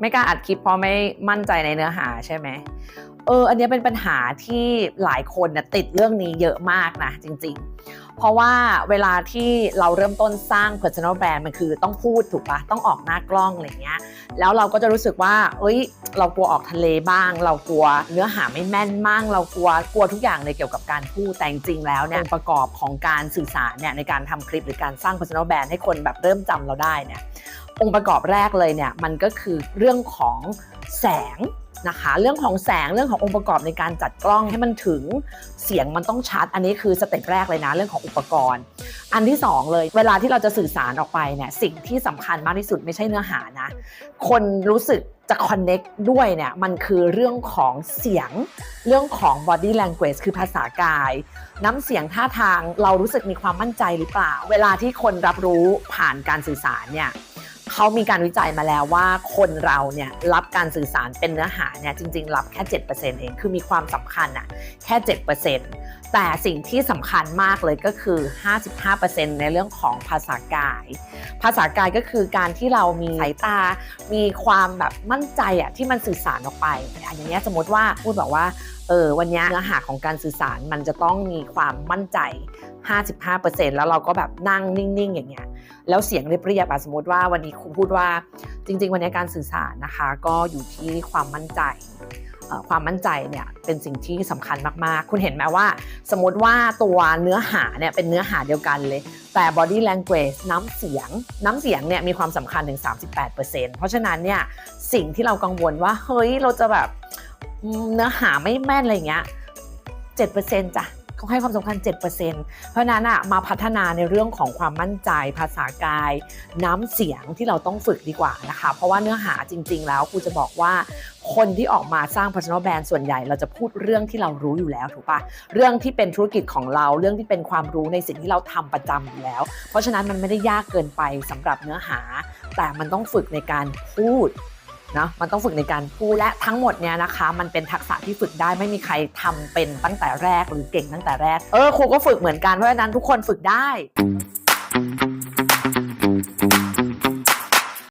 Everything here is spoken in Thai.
ไม่กล้าอัดคลิปเพราะไม่มั่นใจในเนื้อหาใช่ไหมเอออันเนี้ยเป็นปัญหาที่หลายคนน่ะติดเรื่องนี้เยอะมากนะจริง ๆ เพราะว่าเวลาที่เราเริ่มต้นสร้าง personal brand มันคือต้องพูดถูกปะต้องออกหน้ากล้องอะไรเงี้ยแล้วเราก็จะรู้สึกว่า เอ้ย เรากลัวออกทะเลบ้าง เรากลัวเนื้อหาไม่แม่นมากเรากลัวกลัวทุกอย่างเลยเกี่ยวกับการพูดแต่จริงๆแล้วเนี่ยองค์ประกอบของการสื่อสารเนี่ยในการทำคลิปหรือการสร้าง personal brand ให้คนแบบเริ่มจำเราได้เนี่ย องค์ประกอบแรกเลยเนี่ยมันก็คือเรื่องของแสงนะคะเรื่องของแสงเรื่องขององค์ประกอบในการจัดกล้องให้มันถึงเสียงมันต้องชัด อันนี้คือสเต็ปแรกเลยนะเรื่องของอุปกรณ์ อันที่สองเลย เวลาที่เราจะสื่อสารออกไปเนี่ยสิ่งที่สำคัญมากที่สุดไม่ใช่เนื้อหานะ คนรู้สึกจะ connect ด้วยเนี่ยมันคือเรื่องของเสียงเรื่องของ body language คือภาษากาย น้ำเสียงท่าทางเรารู้สึกมีความมั่นใจหรือเปล่า เวลาที่คนรับรู้ผ่านการสื่อสารเนี่ย เขามีการวิจัยมาแล้วว่าคนเราเนี่ยรับการสื่อสารเป็นเนื้อหาเนี่ยจริง ๆ รับแค่7%เองคือมีความสำคัญอะแค่7%แต่สิ่งที่สำคัญมากเลยก็คือ 55%ในเรื่องของภาษากาย ภาษากายก็คือการที่เรามีสายตา มีความแบบมั่นใจอะที่มันสื่อสารออกไปอย่างเงี้ยสมมติว่าพูดบอกว่า เออวันนี้เนื้อหาของการสื่อสารมันจะต้องมีความมั่นใจ 55%แล้วเราก็แบบนั่งนิ่ง ๆ อย่างเงี้ยแล้วเสียงเรียบๆอะสมมติว่าวันนี้ครูพูดว่าจริง ๆ วันนี้การสื่อสารนะคะ ก็อยู่ที่ความมั่นใจออความมั่นใจเนี่ยเป็นสิ่งที่สำคัญมากๆ คุณเห็นไหมว่า สมมติว่าตัวเนื้อหาเนี่ยเป็นเนื้อหาเดียวกันเลย แต่ body language น้ำเสียง น้ำเสียงเนี่ยมีความสำคัญถึง 38%เพราะฉะนั้นเนี่ยสิ่งที่เรากังวลว่า เฮ้ยเราจะแบบ เนื้อหาไม่แม่นอะไรอย่างเงี้ย7%จ้ะเขาให้ความสำคัญ 7%เพราะนั้นอะมาพัฒนาในเรื่องของความมั่นใจภาษากาย น้ำเสียงที่เราต้องฝึกดีกว่านะคะ เพราะว่าเนื้อหาจริง ๆ แล้วครูจะบอกว่าคนที่ออกมาสร้าง personal brand ส่วนใหญ่เราจะพูดเรื่องที่เรารู้อยู่แล้วถูกปะเรื่องที่เป็นธุรกิจของเราเรื่องที่เป็นความรู้ในสิ่งที่เราทำประจำอยู่แล้ว เพราะฉะนั้นมันไม่ได้ยากเกินไปสำหรับเนื้อหา แต่มันต้องฝึกในการพูด นะมันต้องฝึกในการพูดและทั้งหมดเนี่ยนะคะ มันเป็นทักษะที่ฝึกได้ไม่มีใครทำเป็นตั้งแต่แรกหรือเก่งตั้งแต่แรก เออครูก็ฝึกเหมือนกันเพราะฉะนั้นทุกคนฝึกได้